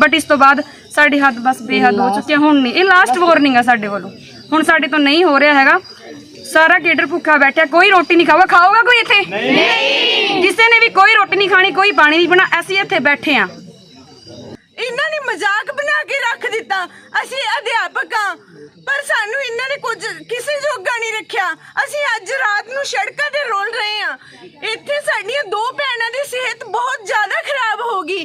But ਇਸ ਤੋਂ ਬਾਅਦ ਸਾਡੀ ਹੱਦ ਬਸ ਬੇਹੱਦ ਹੋ ਚੁੱਕੀ ਹੈ ਹੁਣ ਨਹੀਂ ਇਹ ਲਾਸਟ ਵਾਰਨਿੰਗ ਆ ਸਾਡੇ ਵੱਲੋਂ। ਹੁਣ ਸਾਡੇ ਤੋਂ ਨਹੀਂ ਹੋ ਰਿਹਾ ਹੈਗਾ। ਸਾਰਾ ਕੇਡਰ ਭੁੱਖਾ ਬੈਠਾ ਕੋਈ ਰੋਟੀ ਨਹੀਂ ਖਾਵਾ ਖਾਓਗਾ ਕੋਈ ਇੱਥੇ? ਨਹੀਂ। ਕਿਸੇ ਨੇ ਵੀ ਕੋਈ ਰੋਟੀ ਨਹੀਂ ਖਾਣੀ ਕੋਈ ਪਾਣੀ ਨਹੀਂ ਪੀਣਾ। ਅਸੀਂ ਇੱਥੇ ਬੈਠੇ ਆ। ਇਹਨਾਂ ਨੇ ਮਜ਼ਾਕ ਬਣਾ ਕੇ ਰੱਖ ਦਿੱਤਾ। ਅਸੀਂ ਅਧਿਆਪਕ ਹਾਂ ਪਰ ਸਾਨੂੰ ਇਹਨਾਂ ਨੇ ਕੁਝ ਕਿਸੇ ਜੋਗਾ ਨਹੀਂ ਰੱਖਿਆ। ਅਸੀਂ ਅੱਜ ਰਾਤ ਨੂੰ ਸੜਕਾਂ ਤੇ ਰੋਲ ਰਹੇ ਹਾਂ ਇੱਥੇ ਸਾਡੀਆਂ ਦੋ ਭੈਣਾਂ ਦੀ ਸਿਹਤ ਬਹੁਤ ਜ਼ਿਆਦਾ ਖਰਾਬ ਹੋ ਗਈ।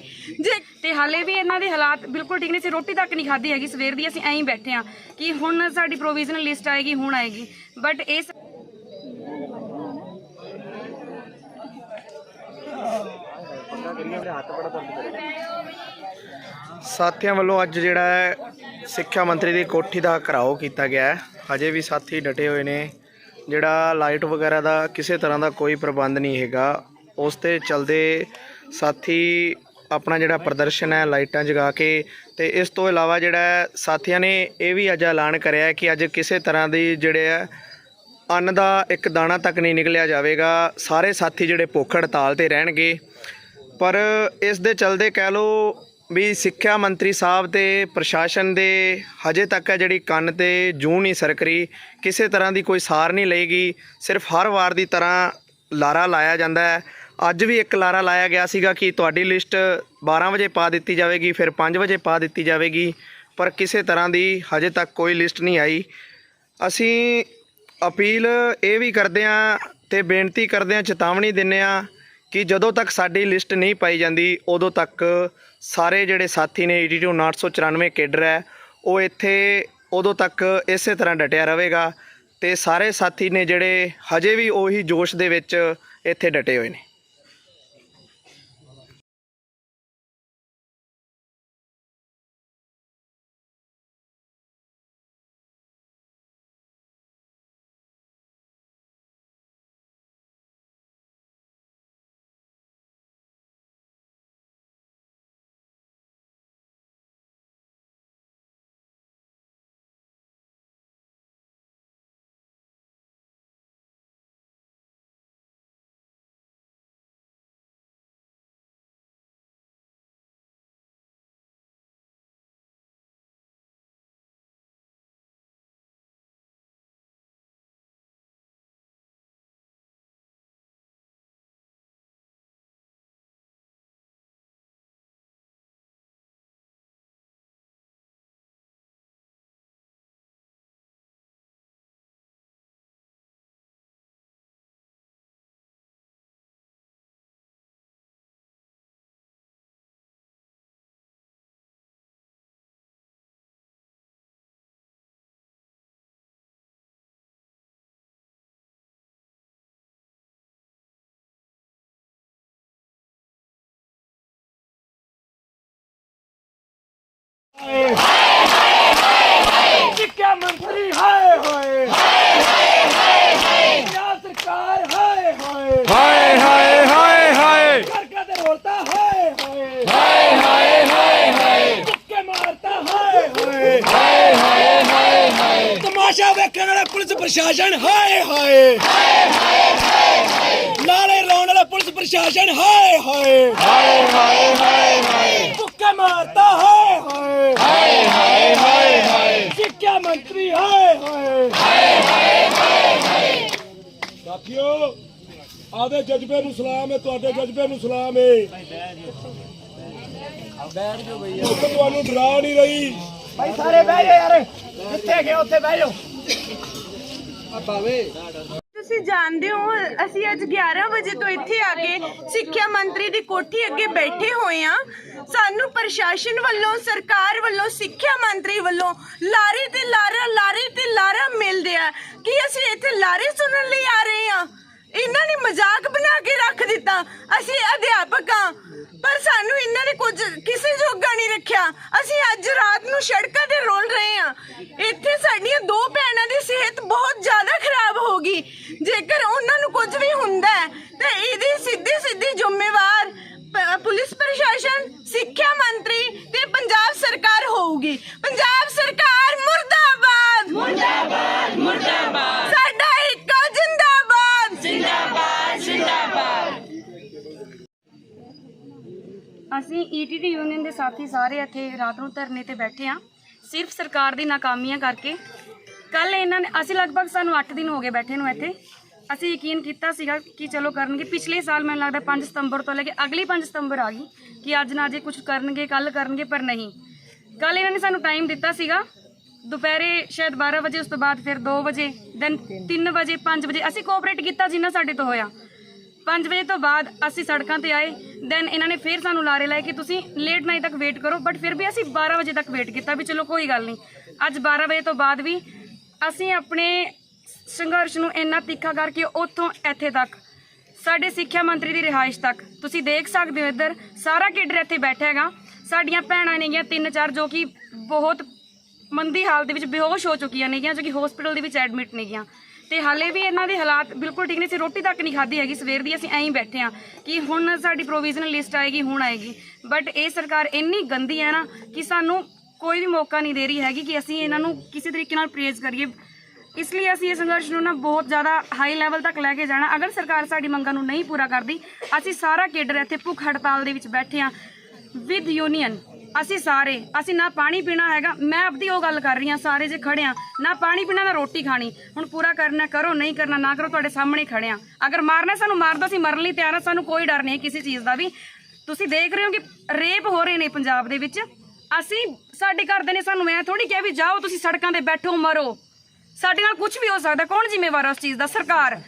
ਤੇ ਹਾਲੇ ਵੀ ਇਹਨਾਂ ਦੇ ਹਾਲਾਤ ਬਿਲਕੁਲ ਠੀਕ ਨਹੀਂ ਸੀ ਰੋਟੀ ਤੱਕ ਨਹੀਂ ਖਾਧੀ ਹੈਗੀ। ਸਵੇਰ ਦੀ ਅਸੀਂ ਐਂ ਬੈਠੇ ਆ ਕਿ ਹੁਣ ਸਾਡੀ ਪ੍ਰੋਵੀਜ਼ਨਲ ਲਿਸਟ ਆਏਗੀ, ਹੁਣ ਆਏਗੀ। ਬਟ ਇਸ ਸਾਥੀਆਂ ਵੱਲੋਂ ਅੱਜ ਜਿਹੜਾ ਹੈ, ਸਿੱਖਿਆ ਮੰਤਰੀ ਦੀ ਕੋਠੀ ਦਾ ਘਰਾਓ ਕੀਤਾ ਗਿਆ ਹੈ। ਹਜੇ ਵੀ ਸਾਥੀ ਡਟੇ ਹੋਏ ਨੇ। ਜਿਹੜਾ ਲਾਈਟ ਵਗੈਰਾ ਦਾ ਕਿਸੇ ਤਰ੍ਹਾਂ ਦਾ ਕੋਈ ਪ੍ਰਬੰਧ ਨਹੀਂ ਹੈਗਾ। ਉਸ ਤੇ ਚਲਦੇ ਸਾਥੀ ਆਪਣਾ ਜਿਹੜਾ ਪ੍ਰਦਰਸ਼ਨ ਹੈ, ਲਾਈਟਾਂ ਜਗਾ ਕੇ ਤੇ ਇਸ ਤੋਂ ਇਲਾਵਾ ਜਿਹੜਾ ਸਾਥੀਆਂ ਨੇ ਇਹ ਵੀ ਅੱਜ ਐਲਾਨ ਕਰਿਆ ਕਿ ਅੱਜ ਕਿਸੇ ਤਰ੍ਹਾਂ ਦੀ ਜਿਹੜੇ ਹੈ, ਅੰਨ ਦਾ ਇੱਕ ਦਾਣਾ ਤੱਕ ਨਹੀਂ ਨਿਕਲਿਆ ਜਾਵੇਗਾ। ਸਾਰੇ ਸਾਥੀ ਜਿਹੜੇ ਭੁੱਖ ਹੜਤਾਲ ਤੇ ਰਹਿਣਗੇ। ਪਰ ਇਸ ਦੇ ਚਲਦੇ ਕਹਿ ਲਓ ਵੀ ਸਿੱਖਿਆ ਮੰਤਰੀ ਸਾਹਿਬ ਤੇ ਪ੍ਰਸ਼ਾਸਨ ਦੇ ਹਜੇ ਤੱਕ ਹੈ ਜਿਹੜੀ ਕੰਨ ਤੇ ਜੂੰ ਨਹੀਂ ਸਰਕਰੀ। ਕਿਸੇ ਤਰ੍ਹਾਂ ਦੀ ਕੋਈ ਸਾਰ ਨਹੀਂ ਲਏਗੀ ਸਿਰਫ ਹਰ ਵਾਰ ਦੀ ਤਰ੍ਹਾਂ ਲਾਰਾ ਲਾਇਆ ਜਾਂਦਾ ਹੈ। ਅੱਜ ਵੀ ਇੱਕ ਲਾਰਾ ਲਾਇਆ ਗਿਆ ਸੀਗਾ ਕਿ ਤੁਹਾਡੀ ਲਿਸਟ 12 ਵਜੇ ਪਾ ਦਿੱਤੀ ਜਾਵੇਗੀ, ਫਿਰ 5 ਵਜੇ ਪਾ ਦਿੱਤੀ ਜਾਵੇਗੀ, ਪਰ ਕਿਸੇ ਤਰ੍ਹਾਂ ਦੀ ਹਜੇ ਤੱਕ ਕੋਈ ਲਿਸਟ ਨਹੀਂ ਆਈ। ਅਸੀਂ ਅਪੀਲ ਇਹ ਵੀ ਕਰਦੇ ਹਾਂ ਤੇ ਬੇਨਤੀ ਕਰਦੇ ਹਾਂ, ਚੇਤਾਵਨੀ ਦਿੰਦੇ ਹਾਂ ਕਿ ਜਦੋਂ ਤੱਕ ਸਾਡੀ ਲਿਸਟ ਨਹੀਂ ਪਾਈ ਜਾਂਦੀ, ਉਦੋਂ ਤੱਕ ਸਾਰੇ ਜਿਹੜੇ ਸਾਥੀ ਨੇ 82994 ਕੇਡਰ ਹੈ, ਉਹ ਇੱਥੇ ਉਦੋਂ ਤੱਕ ਇਸੇ ਤਰ੍ਹਾਂ ਡਟਿਆ ਰਹੇਗਾ ਤੇ ਸਾਰੇ ਸਾਥੀ ਨੇ ਜਿਹੜੇ ਹਜੇ ਵੀ ਉਹੀ ਜੋਸ਼ ਦੇ ਵਿੱਚ ਇੱਥੇ ਡਟੇ ਹੋਏ ਨੇ। ਸਿੱਖਿਆ ਮੰਤਰੀ ਹਾਏ ਹੋਏ ਪੰਜਾਬ ਸਰਕਾਰ ਹਾਏ ਹੋਏ ਹਾਏ ਹਾਏ ਹਾਏ ਹਾਏ ਸੜਕਾਂ ਤੇ ਰੋਲਤਾ ਹਾਏ ਹੋਏ ਹਾਏ ਹਾਏ ਹਾਏ ਹਾਏ ਧੱਕੇ ਮਾਰਤਾ ਹਾਏ ਹੋਏ ਹਾਏ ਹਾਏ ਹਾਏ ਹਾਏ ਤਮਾਸ਼ਾ ਵੇਖਣ ਵਾਲਾ ਪੁਲਿਸ ਪ੍ਰਸ਼ਾਸਨ, ਹਾਏ ਹਾਏ। ਹਾਏ ਹਾਏ ਨਾਲੇ ਰੋਣ ਵਾਲਾ ਪੁਲਿਸ ਪ੍ਰਸ਼ਾਸਨ ਹਾਏ ਹਾਏ ਹਾਏ ਹਾਏ ਹਾਏ ਹਾਏ। ਹੋਏ ਹਾਏ ਹਾਏ ਹਾਏ ਹਾਏ ਸਿੱਖਿਆ ਮੰਤਰੀ ਹਾਏ ਹੋਏ ਹਾਏ ਹਾਏ ਹਾਏ ਸਾਥੀਓ ਆਦੇ ਜਜ਼ਬੇ ਨੂੰ ਸਲਾਮ ਹੈ ਤੁਹਾਡੇ ਜਜ਼ਬੇ ਨੂੰ ਸਲਾਮ ਹੈ ਬੈਠ ਜਾਓ ਭਈਆ ਤੁਹਾਨੂੰ ਡਰਾ ਨਹੀਂ ਰਹੀ ਭਾਈ ਸਾਰੇ ਬਹਿ ਜਾਓ ਯਾਰ ਜਿੱਥੇ ਗਏ ਉੱਥੇ ਬਹਿ ਜਾਓ ਤੁਸੀਂ ਜਾਣਦੇ ਹੋ, ਅਸੀਂ ਅੱਜ 11 ਵਜੇ ਤੋਂ ਇੱਥੇ ਆ ਕੇ ਸਿੱਖਿਆ ਮੰਤਰੀ ਦੀ ਕੋਠੀ ਅੱਗੇ ਬੈਠੇ ਹੋਏ ਆ ਸਾਨੂੰ ਪ੍ਰਸ਼ਾਸਨ ਵੱਲੋਂ, ਸਰਕਾਰ ਵੱਲੋਂ, ਸਿੱਖਿਆ ਮੰਤਰੀ ਵੱਲੋਂ ਲਾਰੇ ਤੇ ਲਾਰਾ, ਲਾਰੇ ਤੇ ਲਾਰਾ ਮਿਲਦੇ ਆ। ਕੀ ਅਸੀਂ ਇੱਥੇ ਲਾਰੇ ਸੁਣਨ ਲਈ ਆ ਰਹੇ ਆ ਇਹਨਾਂ ਨੇ ਮਜ਼ਾਕ ਬਣਾ ਕੇ ਰੱਖ ਦਿੱਤਾ। ਅਸੀਂ ਅਧਿਆਪਕ ਹਾਂ, ਪਰ ਸਾਨੂੰ ਇਹਨਾਂ ਨੇ ਕੁਝ ਕਿਸੇ ਜੋਗਾ ਨਹੀਂ ਰੱਖਿਆ। ਅਸੀਂ ਅੱਜ ਰਾਤ ਨੂੰ ਸੜਕਾਂ ਤੇ ਰੋਲ ਰਹੇ ਆ ਇੱਥੇ ਸਾਡੀਆਂ ਦੋ ਭੈਣਾਂ ਦੀ ਸਿਹਤ ਬਹੁਤ ਜ਼ਿਆਦਾ ਖਰਾਬ ਹੋ ਗਈ। ਜੇਕਰ ਉਹਨਾਂ ਨੂੰ ਕੁਝ ਵੀ ਹੁੰਦਾ ਹੈ, ਤਾਂ ਇਹਦੇ ਸਿੱਧੀ ਸਿੱਧੀ ਜ਼ਿੰਮੇਵਾਰ ਪ- ਪੁਲਿਸ ਪ੍ਰਸ਼ਾਸਨ ਸਿੱਖਿਆ ਮੰਤਰੀ ਤੇ ਪੰਜਾਬ ਸਰਕਾਰ ਹੋਊਗੀ ਪੰਜਾਬ ਸਰਕਾਰ ਮੁਰਦਾਬਾਦ ਮੁਰਦਾਬਾਦ ਮੁਰਦਾਬਾਦ ਸਾਡਾ ਇੱਕ ਜਿੰਦਾਬਾਦ ਅਸੀਂ ਈਟੀਟੀ ਯੂਨੀਅਨ ਦੇ ਸਾਥੀ ਸਾਰੇ ਇੱਥੇ ਰਾਤ ਨੂੰ ਧਰਨੇ ਤੇ ਬੈਠੇ ਆ ਸਿਰਫ ਸਰਕਾਰ ਦੀ ਨਾਕਾਮੀਆਂ ਕਰਕੇ। ਕੱਲ ਇਹਨਾਂ ਨੇ, ਅਸੀਂ ਲਗਭਗ ਸਾਨੂੰ 8 ਦਿਨ ਹੋ ਗਏ ਬੈਠੇ ਨੂੰ ਇੱਥੇ। ਅਸੀਂ ਯਕੀਨ ਕੀਤਾ ਸੀਗਾ ਕਿ ਚਲੋ ਕਰਨਗੇ। ਪਿਛਲੇ ਸਾਲ ਮੈਨੂੰ ਲੱਗਦਾ 5 ਸਤੰਬਰ ਤੋਂ ਲੈ ਕੇ ਅਗਲੀ 5 ਸਤੰਬਰ ਆ ਗਈ ਕਿ ਅੱਜ ਨਾ ਜੇ ਕੁਝ ਕਰਨਗੇ ਕੱਲ ਕਰਨਗੇ, ਪਰ ਨਹੀਂ। ਕੱਲ ਇਹਨਾਂ ਨੇ ਸਾਨੂੰ ਟਾਈਮ ਦਿੱਤਾ ਸੀਗਾ। ਦੁਪਹਿਰੇ ਸ਼ਾਇਦ 12 ਵਜੇ, ਉਸ ਤੋਂ ਬਾਅਦ ਫਿਰ 2 ਵਜੇ ਦੈਨ 3 ਵਜੇ 5 ਵਜੇ। ਅਸੀਂ ਕੋਆਪਰੇਟ ਕੀਤਾ ਜਿੰਨਾ ਸਾਡੇ ਤੋਂ ਹੋਇਆ। 5 ਵਜੇ ਤੋਂ ਬਾਅਦ ਅਸੀਂ ਸੜਕਾਂ ਤੇ ਆਏ। ਦੈਨ ਇਹਨਾਂ ਨੇ ਫਿਰ ਸਾਨੂੰ ਲਾਰੇ ਲਾਏ ਕਿ ਤੁਸੀਂ ਲੇਟ ਨਾਈਟ ਤੱਕ ਵੇਟ ਕਰੋ ਬਟ ਫਿਰ ਵੀ ਅਸੀਂ 12 ਵਜੇ ਤੱਕ ਵੇਟ ਕੀਤਾ ਵੀ ਚਲੋ ਕੋਈ ਗੱਲ ਨਹੀਂ। ਅੱਜ 12 ਵਜੇ ਤੋਂ ਬਾਅਦ ਵੀ ਅਸੀਂ ਆਪਣੇ ਸੰਘਰਸ਼ ਨੂੰ ਇੰਨਾ ਤਿੱਖਾ ਕਰਕੇ ਉੱਥੋਂ ਇੱਥੇ ਤੱਕ, ਸਾਡੇ ਸਿੱਖਿਆ ਮੰਤਰੀ ਦੀ ਰਿਹਾਇਸ਼ ਤੱਕ। ਤੁਸੀਂ ਦੇਖ ਸਕਦੇ ਹੋ ਇੱਧਰ, ਸਾਰਾ ਕੇਡਰ ਇੱਥੇ ਬੈਠਾ ਹੈਗਾ। ਸਾਡੀਆਂ ਭੈਣਾਂ ਨੇਗੀਆਂ ਤਿੰਨ ਚਾਰ ਜੋ ਕਿ ਬਹੁਤ ਮੰਦੀ ਹਾਲਤ ਦੇ ਵਿੱਚ ਬੇਹੋਸ਼ ਹੋ ਚੁੱਕੀਆਂ ਨੇਗੀਆਂ, ਜੋ ਕਿ ਹਸਪੀਟਲ ਦੇ ਵਿੱਚ ਐਡਮਿਟ ਨੇਗੀਆਂ। ਤੇ ਹਾਲੇ ਵੀ ਇਹਨਾਂ ਦੇ ਹਾਲਾਤ ਬਿਲਕੁਲ ਠੀਕ ਨਹੀਂ ਸੀ ਰੋਟੀ ਤੱਕ ਨਹੀਂ ਖਾਧੀ ਹੈਗੀ। ਸਵੇਰ ਦੀ ਅਸੀਂ ਐਂ ਹੀ ਬੈਠੇ ਆ ਕਿ ਹੁਣ ਸਾਡੀ ਪ੍ਰੋਵੀਜ਼ਨਲ ਲਿਸਟ ਆਏਗੀ, ਹੁਣ ਆਏਗੀ। ਬਟ ਇਹ ਸਰਕਾਰ ਇੰਨੀ ਗੰਦੀ ਹੈ ਨਾ ਕਿ ਸਾਨੂੰ ਕੋਈ ਵੀ ਮੌਕਾ ਨਹੀਂ ਦੇ ਰਹੀ ਹੈਗੀ ਕਿ ਅਸੀਂ ਇਹਨਾਂ ਨੂੰ ਕਿਸੇ ਤਰੀਕੇ ਨਾਲ ਪ੍ਰੇਜ਼ ਕਰੀਏ। ਇਸ ਲਈ ਅਸੀਂ ਇਹ ਸੰਘਰਸ਼ ਨੂੰ ਨਾ ਬਹੁਤ ਜ਼ਿਆਦਾ ਹਾਈ ਲੈਵਲ ਤੱਕ ਲੈ ਕੇ ਜਾਣਾ। ਅਗਰ ਸਰਕਾਰ ਸਾਡੀ ਮੰਗਾਂ ਨੂੰ ਨਹੀਂ ਪੂਰਾ ਕਰਦੀ, ਅਸੀਂ ਸਾਰਾ ਕੇਡਰ ਇੱਥੇ ਭੁੱਖ ਹੜਤਾਲ ਦੇ ਵਿੱਚ ਬੈਠੇ ਆ ਵਿਦ ਯੂਨੀਅਨ ਅਸੀਂ ਸਾਰੇ, ਅਸੀਂ ਨਾ ਪਾਣੀ ਪੀਣਾ ਹੈਗਾ, ਮੈਂ ਆਪਦੀ ਉਹ ਗੱਲ ਕਰ ਰਹੀ ਹਾਂ, ਸਾਰੇ ਜੇ ਖੜੇ ਆ ਨਾ ਪਾਣੀ ਪੀਣਾ ਨਾ ਰੋਟੀ ਖਾਣੀ। ਹੁਣ ਪੂਰਾ ਕਰਨਾ ਕਰੋ, ਨਹੀਂ ਕਰਨਾ, ਨਾ ਕਰੋ, ਤੁਹਾਡੇ ਸਾਹਮਣੇ ਖੜੇ ਆ ਅਗਰ ਮਾਰਨਾ ਸਾਨੂੰ ਮਾਰਦਾ, ਅਸੀਂ ਮਰਨ ਲਈ ਤਿਆਰ ਆ ਸਾਨੂੰ ਕੋਈ ਡਰ ਨਹੀਂ ਹੈ ਕਿਸੇ ਚੀਜ਼ ਦਾ ਵੀ। ਤੁਸੀਂ ਦੇਖ ਰਹੇ ਹੋ ਕਿ ਰੇਪ ਹੋ ਰਹੇ ਨੇ ਪੰਜਾਬ ਦੇ ਵਿੱਚ। ਅਸੀਂ, ਸਾਡੇ ਘਰ ਦੇ ਨੇ ਸਾਨੂੰ ਐ ਥੋੜੀ ਕਿਹਾ ਵੀ ਜਾਓ, ਤੁਸੀਂ ਸੜਕਾਂ ਤੇ ਬੈਠੋ, ਮਰੋ। ਸਾਡੇ ਨਾਲ ਕੁਝ ਵੀ ਹੋ ਸਕਦਾ, ਕੌਣ ਜ਼ਿੰਮੇਵਾਰ ਉਸ ਚੀਜ਼ ਦਾ? ਸਰਕਾਰ।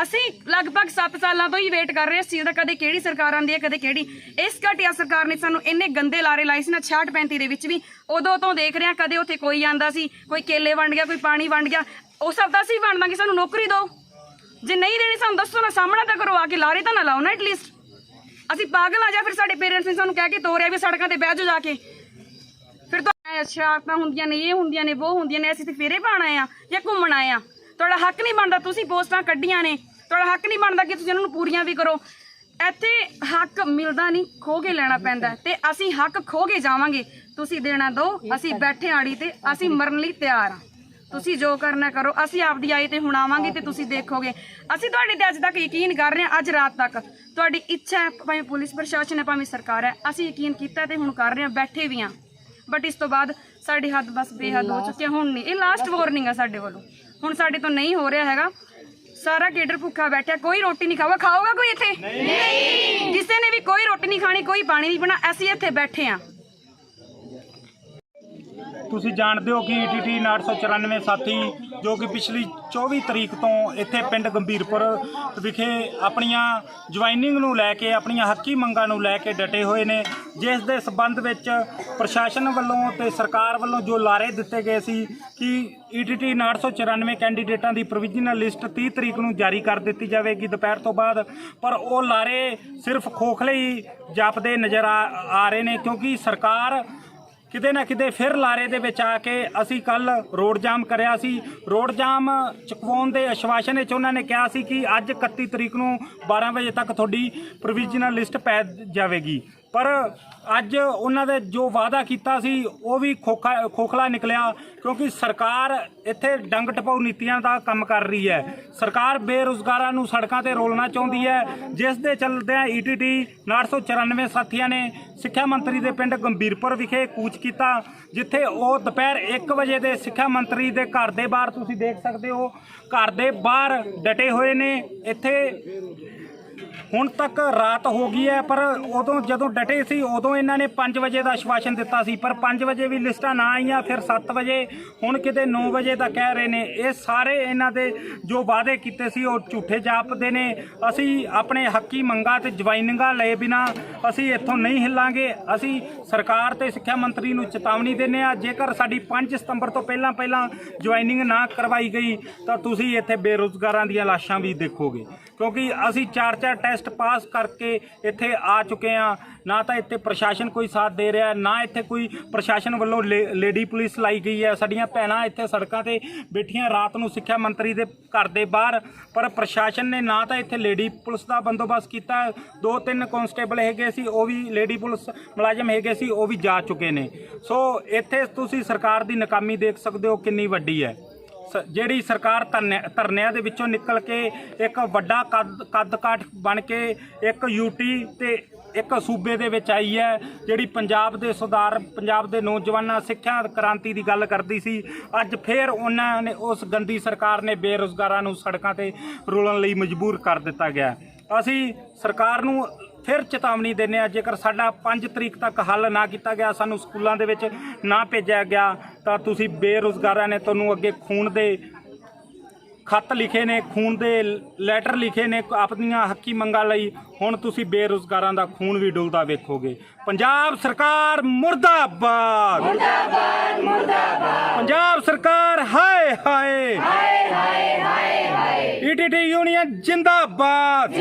ਅਸੀਂ ਲਗਭਗ 7 ਸਾਲਾਂ ਤੋਂ ਹੀ ਵੇਟ ਕਰ ਰਹੇ ਹਾਂ ਇਸ ਚੀਜ਼ ਦਾ ਕਦੇ ਕਿਹੜੀ ਸਰਕਾਰ ਆਉਂਦੀ ਹੈ, ਕਦੇ ਕਿਹੜੀ। ਇਸ ਘਟਿਆ ਸਰਕਾਰ ਨੇ ਸਾਨੂੰ ਇੰਨੇ ਗੰਦੇ ਲਾਰੇ ਲਾਏ ਸੀ ਨਾ 66 35 ਦੇ ਵਿੱਚ ਵੀ। ਉਦੋਂ ਤੋਂ ਦੇਖ ਰਹੇ ਹਾਂ, ਕਦੇ ਉੱਥੇ ਕੋਈ ਆਂਦਾ ਸੀ, ਕੋਈ ਕੇਲੇ ਵੰਡ ਗਿਆ, ਕੋਈ ਪਾਣੀ ਵੰਡ ਗਿਆ। ਉਹ ਸਭ ਦਾ ਅਸੀਂ ਵੰਡ ਦਾਂਗੇ, ਸਾਨੂੰ ਨੌਕਰੀ ਦਿਓ। ਜੇ ਨਹੀਂ ਦੇਣੀ ਸਾਨੂੰ ਦੱਸੋ ਨਾ, ਸਾਹਮਣਾ ਤਾਂ ਕਰੋ, ਆ ਕੇ ਲਾਰੇ ਤਾਂ ਨਾ ਲਾਓ ਨਾ ਐਟਲੀਸਟ ਅਸੀਂ ਪਾਗਲ ਆ ਜਾ ਫਿਰ ਸਾਡੇ ਪੇਰੈਂਟਸ ਨੇ ਸਾਨੂੰ ਕਹਿ ਕੇ ਤੋਰਿਆ ਵੀ ਸੜਕਾਂ ਤੇ ਬਹਿ ਜਾਓ ਜਾ ਕੇ। ਫਿਰ ਤਾਂ ਸ਼ਰਾਰਤਾਂ ਹੁੰਦੀਆਂ ਨੇ, ਇਹ ਹੁੰਦੀਆਂ ਨੇ, ਉਹ ਹੁੰਦੀਆਂ ਨੇ, ਅਸੀਂ ਤੇ ਫੇਰੇ ਪਾਣ ਆਏ ਆ ਜਾਂ ਘੁੰਮਣ ਆਏ ਆ ਤੁਹਾਡਾ ਹੱਕ ਨਹੀਂ ਬਣਦਾ ਤੁਸੀਂ ਪੋਸਟਾਂ ਕੱਢੀਆਂ ਨੇ। ਤੁਹਾਡਾ ਹੱਕ ਨਹੀਂ ਬਣਦਾ ਕਿ ਤੁਸੀਂ ਇਹਨਾਂ ਨੂੰ ਪੂਰੀਆਂ ਵੀ ਕਰੋ। ਇੱਥੇ ਹੱਕ ਮਿਲਦਾ ਨਹੀਂ ਖੋ ਕੇ ਲੈਣਾ ਪੈਂਦਾ ਹੈ। ਤੇ ਅਸੀਂ ਹੱਕ ਖੋ ਕੇ ਜਾਵਾਂਗੇ। ਤੁਸੀਂ ਦੇਣਾ ਦਿਓ ਅਸੀਂ ਬੈਠੇ ਆੜੀ ਤੇ ਅਸੀਂ ਮਰਨ ਲਈ ਤਿਆਰ ਆ ਤੁਸੀਂ ਜੋ ਕਰਨਾ ਕਰੋ ਅਸੀਂ ਆਪਦੀ ਆਈ ਤੇ ਹੁਣ ਆਵਾਂਗੇ ਤੇ ਤੁਸੀਂ ਦੇਖੋਗੇ। ਅਸੀਂ ਤੁਹਾਡੇ ਤੇ ਅੱਜ ਤੱਕ ਯਕੀਨ ਕਰ ਰਹੇ ਹਾਂ ਅੱਜ ਰਾਤ ਤੱਕ। ਤੁਹਾਡੀ ਇੱਛਾ ਹੈ ਭਾਵੇਂ ਪੁਲਿਸ ਪ੍ਰਸ਼ਾਸਨ ਹੈ ਭਾਵੇਂ ਸਰਕਾਰ ਹੈ ਅਸੀਂ ਯਕੀਨ ਕੀਤਾ ਤੇ ਹੁਣ ਕਰ ਰਹੇ ਹਾਂ ਬੈਠੇ ਵੀ ਹਾਂ। ਬਟ ਇਸ ਤੋਂ ਬਾਅਦ ਸਾਡੀ ਹੱਦ ਬਸ ਬੇਹੱਦ ਹੋ ਚੁੱਕੀ ਹੈ ਹੁਣ ਨਹੀਂ। ਇਹ ਲਾਸਟ ਵਾਰਨਿੰਗ ਹੈ ਸਾਡੇ ਵੱਲੋਂ। ਹੁਣ ਸਾਡੇ ਤੋਂ ਨਹੀਂ ਹੋ ਰਿਹਾ ਹੈਗਾ। ਸਾਰਾ ਕੇਡਰ ਭੁੱਖਾ ਬੈਠਾ ਕੋਈ ਰੋਟੀ ਨਹੀਂ ਖਾਊਗਾ। ਖਾਊਗਾ ਕੋਈ ਇੱਥੇ? ਨਹੀਂ। ਕਿਸੇ ਨੇ ਵੀ ਕੋਈ ਰੋਟੀ ਨਹੀਂ ਖਾਣੀ ਕੋਈ ਪਾਣੀ ਨਹੀਂ ਪੀਣਾ। ਅਸੀਂ ਇੱਥੇ ਬੈਠੇ ਹਾਂ। ਤੁਸੀਂ ਜਾਣਦੇ ਹੋ ਕਿ ਈਟੀਟੀ 994 ਸਾਥੀ, ਜੋ ਕਿ ਪਿਛਲੀ 24 ਤਰੀਕ ਤੋਂ ਇੱਥੇ ਪਿੰਡ ਗੰਭੀਰਪੁਰ ਵਿਖੇ ਆਪਣੀਆਂ ਜੁਆਇਨਿੰਗ ਨੂੰ ਲੈ ਕੇ, ਆਪਣੀਆਂ ਹੱਕੀ ਮੰਗਾਂ ਨੂੰ ਲੈ ਕੇ ਡਟੇ ਹੋਏ ਨੇ, ਜਿਸ ਦੇ ਸਬੰਧ ਵਿੱਚ ਪ੍ਰਸ਼ਾਸਨ ਵੱਲੋਂ ਤੇ ਸਰਕਾਰ ਵੱਲੋਂ ਜੋ ਲਾਰੇ ਦਿੱਤੇ ਗਏ ਸੀ ਕਿ ਈਟੀਟੀ 994 ਕੈਂਡੀਡੇਟਾਂ ਦੀ ਪ੍ਰੋਵੀਜ਼ਨਲ ਲਿਸਟ 30 ਤਰੀਕ ਨੂੰ ਜਾਰੀ ਕਰ ਦਿੱਤੀ ਜਾਵੇਗੀ ਦੁਪਹਿਰ ਤੋਂ ਬਾਅਦ, ਪਰ ਉਹ ਲਾਰੇ ਸਿਰਫ ਖੋਖਲੇ ਹੀ ਜਾਪਦੇ ਨਜ਼ਰ ਆ ਆ ਰਹੇ ਨੇ, ਕਿਉਂਕਿ ਸਰਕਾਰ ਕਿਤੇ ਨਾ ਕਿਤੇ ਫਿਰ ਲਾਰੇ ਦੇ ਵਿੱਚ ਆ ਕੇ ਅਸੀਂ ਕੱਲ ਰੋਡ ਜਾਮ ਕਰਿਆ ਸੀ। ਰੋਡ ਜਾਮ ਚੁਕਵਾਉਣ ਦੇ ਅਸ਼ਵਾਸਨ ਵਿੱਚ ਉਹਨਾਂ ਨੇ ਕਿਹਾ ਸੀ ਕਿ ਅੱਜ 31 ਤਰੀਕ ਨੂੰ 12 ਵਜੇ ਤੱਕ ਤੁਹਾਡੀ ਪ੍ਰੋਵੀਜ਼ਨਲ ਲਿਸਟ ਪੈ ਜਾਵੇਗੀ। ਪਰ ਅੱਜ ਉਹਨਾਂ ਦੇ ਜੋ ਵਾਅਦਾ ਕੀਤਾ ਸੀ, ਉਹ ਵੀ ਖੋਖਾ, ਖੋਖਲਾ ਨਿਕਲਿਆ ਕਿਉਂਕਿ ਸਰਕਾਰ ਇੱਥੇ ਡੰਗ ਟਪਾਊ ਨੀਤੀਆਂ ਦਾ ਕੰਮ ਕਰ ਰਹੀ ਹੈ। ਸਰਕਾਰ ਬੇਰੁਜ਼ਗਾਰਾਂ ਨੂੰ ਸੜਕਾਂ ਤੇ ਰੋਲਣਾ ਚਾਹੁੰਦੀ ਹੈ। ਜਿਸ ਦੇ ਚੱਲਦਿਆਂ ਈਟੀਟੀ 994 ਸਾਥੀਆਂ ਨੇ ਸਿੱਖਿਆ ਮੰਤਰੀ ਦੇ ਪਿੰਡ ਗੰਭੀਰਪੁਰ ਵਿਖੇ ਕੂਚ ਕੀਤਾ, ਜਿੱਥੇ ਉਹ ਦੁਪਹਿਰ 1 ਵਜੇ ਦੇ ਸਿੱਖਿਆ ਮੰਤਰੀ ਦੇ ਘਰ ਦੇ ਬਾਹਰ ਤੁਸੀਂ ਦੇਖ ਸਕਦੇ ਹੋ, ਘਰ ਦੇ ਬਾਹਰ ਡਟੇ ਹੋਏ ਨੇ। ਇੱਥੇ ਹੁਣ ਤੱਕ ਰਾਤ ਹੋ ਗਈ ਹੈ, ਪਰ ਉਦੋਂ ਜਦੋਂ ਡਟੇ ਸੀ, ਉਦੋਂ ਇਹਨਾਂ ਨੇ 5 ਵਜੇ ਦਾ ਆਸ਼ਵਾਸਨ ਦਿੱਤਾ ਸੀ। ਪਰ 5 ਵਜੇ ਵੀ ਲਿਸਟਾਂ ਨਾ ਆਈਆਂ, ਫਿਰ 7 ਵਜੇ, ਹੁਣ ਕਿਤੇ 9 ਵਜੇ ਦਾ ਕਹਿ ਰਹੇ ਨੇ। ਇਹ ਸਾਰੇ ਇਹਨਾਂ ਦੇ ਜੋ ਵਾਅਦੇ ਕੀਤੇ ਸੀ, ਉਹ ਝੂਠੇ ਜਾਪਦੇ ਨੇ। ਅਸੀਂ ਆਪਣੇ ਹੱਕੀ ਮੰਗਾਂ ਤੇ ਜਵਾਈਨਿੰਗਾਂ ਲਏ ਬਿਨਾ ਅਸੀਂ ਇੱਥੋਂ ਨਹੀਂ ਹਿੱਲਾਂਗੇ। ਅਸੀਂ ਸਰਕਾਰ ਤੇ ਸਿੱਖਿਆ ਮੰਤਰੀ ਨੂੰ ਚੇਤਾਵਨੀ ਦਿੰਦੇ ਆ ਜੇਕਰ ਸਾਡੀ 5 ਸਤੰਬਰ ਤੋਂ ਪਹਿਲਾਂ ਪਹਿਲਾਂ ਜੁਆਇਨਿੰਗ ਨਾ ਕਰਵਾਈ ਗਈ, ਤਾਂ ਤੁਸੀਂ ਇੱਥੇ ਬੇਰੁਜ਼ਗਾਰਾਂ ਦੀਆਂ ਲਾਸ਼ਾਂ ਵੀ ਦੇਖੋਗੇ। ਕਿਉਂਕਿ ਅਸੀਂ ਚਾਰ ਚਾਰ ਟੈਸਟ ਪਾਸ ਕਰਕੇ ਇੱਥੇ ਆ ਚੁੱਕੇ ਆ ਨਾ ਤਾਂ ਇੱਥੇ ਪ੍ਰਸ਼ਾਸਨ ਕੋਈ ਸਾਥ ਦੇ ਰਿਹਾ, ਨਾ ਇੱਥੇ ਕੋਈ ਪ੍ਰਸ਼ਾਸਨ ਵੱਲੋਂ ਲੇ- ਲੇਡੀ ਪੁਲਿਸ ਲਾਈ ਗਈ ਹੈ। ਸਾਡੀਆਂ ਭੈਣਾਂ ਇੱਥੇ ਸੜਕਾਂ ਤੇ ਬੈਠੀਆਂ ਰਾਤ ਨੂੰ ਸਿੱਖਿਆ ਮੰਤਰੀ ਦੇ ਘਰ ਦੇ ਬਾਹਰ, ਪਰ ਪ੍ਰਸ਼ਾਸਨ ਨੇ ਨਾ ਤਾਂ ਇੱਥੇ ਲੇਡੀ ਪੁਲਿਸ ਦਾ ਬੰਦੋਬਸਤ ਕੀਤਾ। ਦੋ ਤਿੰਨ ਕਨਸਟੇਬਲ ਹੈਗੇ ਸੀ, ਉਹ ਵੀ ਲੇਡੀ ਪੁਲਿਸ ਮੁਲਾਜ਼ਮ ਹੈਗੇ ਸੀ, ਉਹ ਵੀ ਜਾ ਚੁੱਕੇ ਨੇ। ਸੋ ਇੱਥੇ ਤੁਸੀਂ ਸਰਕਾਰ ਦੀ ਨਾਕਾਮੀ ਦੇਖ ਸਕਦੇ ਹੋ ਕਿੰਨੀ ਵੱਡੀ ਹੈ। ਸ- ਜਿਹੜੀ ਸਰਕਾਰ ਧਰਨੇ- ਧਰਨਿਆਂ ਦੇ ਵਿੱਚੋਂ ਨਿਕਲ ਕੇ ਇੱਕ ਵੱਡਾ ਕੱਦ ਕੱਦ ਕਾਠ ਬਣ ਕੇ ਇੱਕ ਯੂਟੀ ਤੇ ਇੱਕ ਸੂਬੇ ਦੇ ਵਿੱਚ ਆਈ ਹੈ, ਜਿਹੜੀ ਪੰਜਾਬ ਦੇ ਸੁਧਾਰ, ਪੰਜਾਬ ਦੇ ਨੌਜਵਾਨਾਂ ਸਿੱਖਿਆ ਕ੍ਰਾਂਤੀ ਦੀ ਗੱਲ ਕਰਦੀ ਸੀ, ਅੱਜ ਫੇਰ ਉਹਨਾਂ ਨੇ ਉਸ ਗੰਦੀ ਸਰਕਾਰ ਨੇ ਬੇਰੁਜ਼ਗਾਰਾਂ ਨੂੰ ਸੜਕਾਂ ਤੇ ਰੁਲਣ ਲਈ ਮਜਬੂਰ ਕਰ ਦਿੱਤਾ ਗਿਆ। ਅਸੀਂ ਸਰਕਾਰ ਨੂੰ ਫਿਰ ਚੇਤਾਵਨੀ ਦਿੰਦੇ ਆ ਜੇਕਰ ਸਾਡਾ 5 ਤਰੀਕ ਤੱਕ ਹੱਲ ਨਾ ਕੀਤਾ ਗਿਆ ਸਾਨੂੰ ਸਕੂਲਾਂ ਦੇ ਵਿੱਚ ਨਾ ਭੇਜਿਆ ਗਿਆ ਤਾਂ ਤੁਸੀਂ ਬੇਰੁਜ਼ਗਾਰਾਂ ਨੇ ਤੁਹਾਨੂੰ ਅੱਗੇ ਖੂਨ ਦੇ ਖੱਤ ਲਿਖੇ ਨੇ ਖੂਨ ਦੇ ਲੈਟਰ ਲਿਖੇ ਨੇ ਆਪਣੀਆਂ ਹੱਕੀ ਮੰਗਾਂ ਲਈ ਹੁਣ ਤੁਸੀਂ ਬੇਰੁਜ਼ਗਾਰਾਂ ਦਾ ਖੂਨ ਵੀ ਡੁੱਲਦਾ ਵੇਖੋਗੇ। ਪੰਜਾਬ ਸਰਕਾਰ ਮੁਰਦਾਬਾਦ! ਮੁਰਦਾਬਾਦ ਮੁਰਦਾਬਾਦ! ਪੰਜਾਬ ਸਰਕਾਰ ਹਾਏ ਹਾਏ! ਹਾਏ ਹਾਏ ਹਾਏ ਈਟੀਟੀ ਯੂਨੀਅਨ ਜਿੰਦਾਬਾਦ!